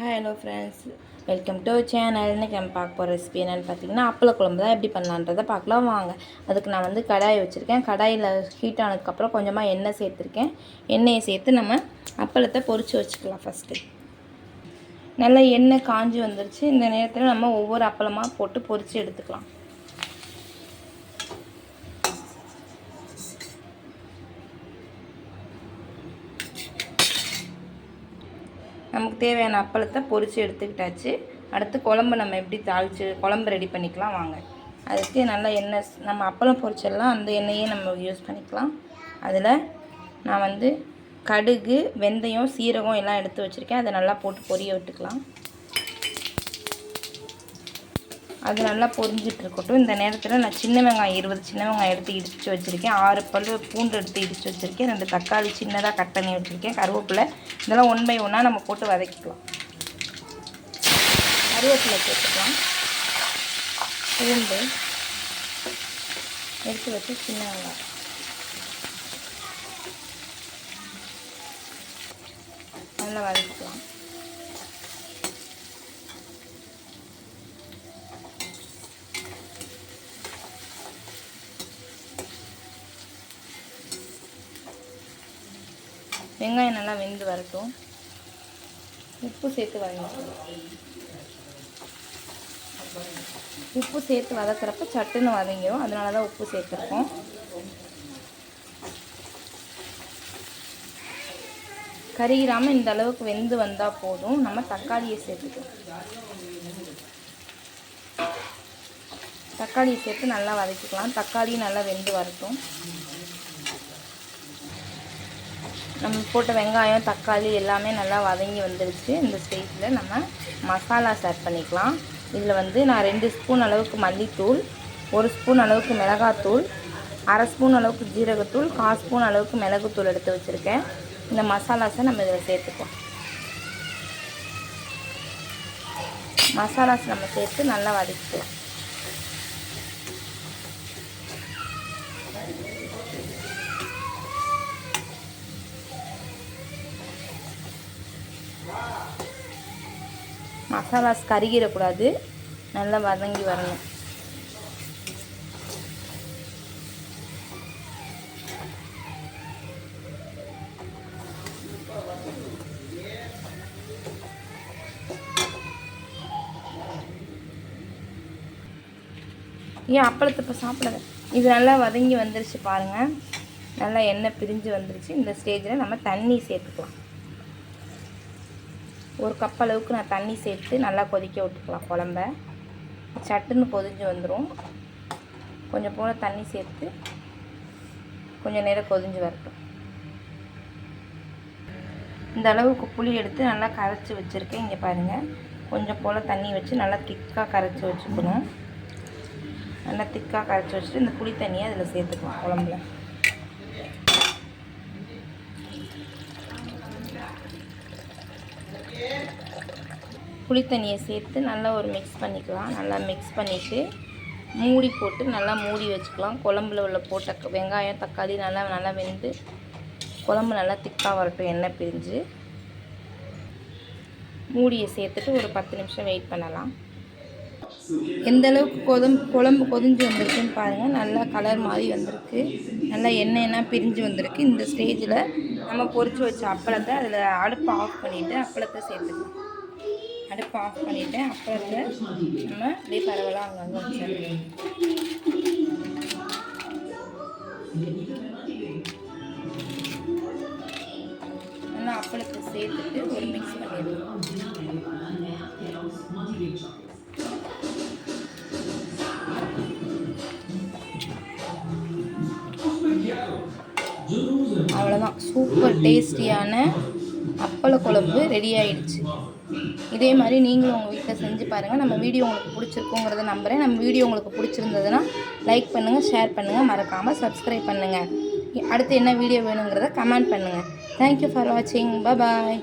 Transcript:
Hello friends welcome to channel இன்றைக்கி நம்ம பார்க்க போகிற ரெசிபி என்னென்னு பார்த்தீங்கன்னா அப்பள குழம்பு தான் எப்படி பண்ணலான்றதை பார்க்கலாம் வாங்க. அதுக்கு நான் வந்து கடாய் வச்சுருக்கேன். கடாயில் ஹீட் ஆனதுக்கப்புறம் கொஞ்சமாக எண்ணெய் சேர்த்துருக்கேன். எண்ணெயை சேர்த்து நம்ம அப்பளத்தை பொரித்து வச்சுக்கலாம் ஃபஸ்ட்டு நல்லா எண்ணெய் காஞ்சி வந்துருச்சு. இந்த நேரத்தில் நம்ம ஒவ்வொரு அப்பளமாக போட்டு பொரித்து எடுத்துக்கலாம். நமக்கு தேவையான அப்பளத்தை பொரித்து எடுத்துக்கிட்டாச்சு. அடுத்து குழம்பு நம்ம எப்படி தாளித்து குழம்பு ரெடி பண்ணிக்கலாம் வாங்க. அதுக்கு நல்லா எண்ணெய் நம்ம அப்பளம் பொரிச்செல்லாம் அந்த எண்ணெயே நம்ம யூஸ் பண்ணிக்கலாம். அதில் நான் வந்து கடுகு வெந்தயம் சீரகம் எல்லாம் எடுத்து வச்சுருக்கேன். அதை நல்லா போட்டு பொரிய விட்டுக்கலாம். அது நல்லா பொரிஞ்சிட்டு இருக்கட்டும். இந்த நேரத்தில் நான் சின்ன வெங்காயம் இருபது சின்ன வெங்காயம் எடுத்து இடித்து வச்சுருக்கேன். ஆறு பல் பூண்டு எடுத்து இடித்து வச்சுருக்கேன். ரெண்டு தக்காளி சின்னதாக கட் பண்ணி வச்சுருக்கேன். கருவேப்பிலை இதெல்லாம் ஒன் பை ஒன்னாக நம்ம போட்டு வதக்கிக்கலாம். கருவேப்பிலை போட்டுக்கலாம். பூண்டு எடுத்து வச்சு சின்ன வெங்காயம். நல்லா வதக்கிக்கலாம். வெங்காயம் நல்லா வெந்து வரட்டும். உப்பு சேர்த்து வதங்கிக்கலாம் உப்பு சேர்த்து வதக்கிறப்ப சட்டுன்னு வதங்கிடும் அதனால தான் உப்பு சேர்த்துருக்கோம். கருகிராமல் இந்த அளவுக்கு வெந்து வந்தால் போதும். நம்ம தக்காளியை சேர்த்துக்கலாம். தக்காளியை சேர்த்து நல்லா வதக்கிக்கலாம். தக்காளியும் நல்லா வெந்து வரட்டும். நம்ம போட்ட வெங்காயம் தக்காளி எல்லாமே நல்லா வதங்கி வந்துருச்சு. இந்த ஸ்டேஜில் நம்ம மசாலாஸ் ஆட் பண்ணிக்கலாம். இதில் வந்து நான் ரெண்டு ஸ்பூன் அளவுக்கு மல்லித்தூள் ஒரு ஸ்பூன் அளவுக்கு மிளகாத்தூள் அரை ஸ்பூன் அளவுக்கு ஜீரகத்தூள் கால் ஸ்பூன் அளவுக்கு மிளகுத்தூள் எடுத்து வச்சுருக்கேன். இந்த மசாலாஸை நம்ம இதில் சேர்த்துக்குவோம் மசாலாஸ் நம்ம சேர்த்து நல்லா வதக்கிக்கலாம். மசாலாஸ் கருகிடக்கூடாது. நல்லா வதங்கி வரணும். ஏன் அப்பளத்தை இப்போ சாப்பிடாத இது நல்லா வதங்கி வந்துருச்சு பாருங்கள் நல்லா எண்ணெய் பிரிஞ்சு வந்துருச்சு. இந்த ஸ்டேஜில் நம்ம தண்ணி சேர்த்துக்கலாம். ஒரு கப் அளவுக்கு நான் தண்ணி சேர்த்து நல்லா கொதிக்க விட்டுக்கலாம் குழம்ப. சட்டுன்னு கொதிஞ்சு வந்துடும் கொஞ்சம் போல் தண்ணி சேர்த்து கொஞ்சம் நேரம் கொதிஞ்சு வரட்டும். இந்த அளவுக்கு புளி எடுத்து நல்லா கரைச்சி வச்சுருக்கேன். இங்கே பாருங்கள் கொஞ்சம் போல் தண்ணி வச்சு நல்லா திக்காக கரைச்சி வச்சுக்கணும். நல்லா திக்காக கரைச்சி வச்சுட்டு இந்த புளி தண்ணியை அதில் சேர்த்துக்கலாம் குழம்புல. புளி தண்ணியை சேர்த்து நல்லா ஒரு மிக்ஸ் பண்ணிக்கலாம். நல்லா மிக்ஸ் பண்ணிவிட்டு மூடி போட்டு நல்லா மூடி வச்சுக்கலாம். குழம்புல உள்ள போட்ட வெங்காயம் தக்காளி நல்லா நல்லா வெந்து குழம்பு நல்லா திக்காக வரட்டும் எண்ணெய் பிரிஞ்சு. மூடியை சேர்த்துட்டு ஒரு பத்து நிமிஷம் வெயிட் பண்ணலாம். எந்த அளவுக்கு கொதம் குழம்பு கொதிஞ்சு வந்திருக்குன்னு பாருங்கள் நல்லா கலர் மாதிரி வந்திருக்கு. நல்லா எண்ணெயெல்லாம் பிரிஞ்சு வந்திருக்கு. இந்த ஸ்டேஜில் நம்ம பொறிச்சு வச்ச அப்பளத்தை அதில் அடுப்பை ஆஃப் பண்ணிவிட்டு அப்பளத்தை சேர்த்துக்கலாம். அடுப்பை ஆஃப் பண்ணிவிட்டு அப்பளத்தை நம்ம அப்படியே பரவலாக அங்கங்கே வச்சிடலாம். நல்லா அப்பளத்தை சேர்த்துட்டு ஒரு மிக்ஸ் பண்ணிடலாம். அவ்வளோதான் சூப்பர் டேஸ்டியான அப்பள குழம்பு ரெடி ஆயிடுச்சு. இதே மாதிரி நீங்களும் உங்கள் வீட்டில் செஞ்சு பாருங்கள் நம்ம வீடியோ உங்களுக்கு பிடிச்சிருக்குங்கிறத நம்புகிறேன் நம்ம வீடியோ உங்களுக்கு பிடிச்சிருந்ததுன்னா லைக் பண்ணுங்கள் ஷேர் பண்ணுங்கள் மறக்காமல் சப்ஸ்கிரைப் பண்ணுங்கள் அடுத்து என்ன வீடியோ வேணுங்கிறத கமெண்ட் பண்ணுங்கள் தேங்க்யூ ஃபார் வாட்சிங் பாய்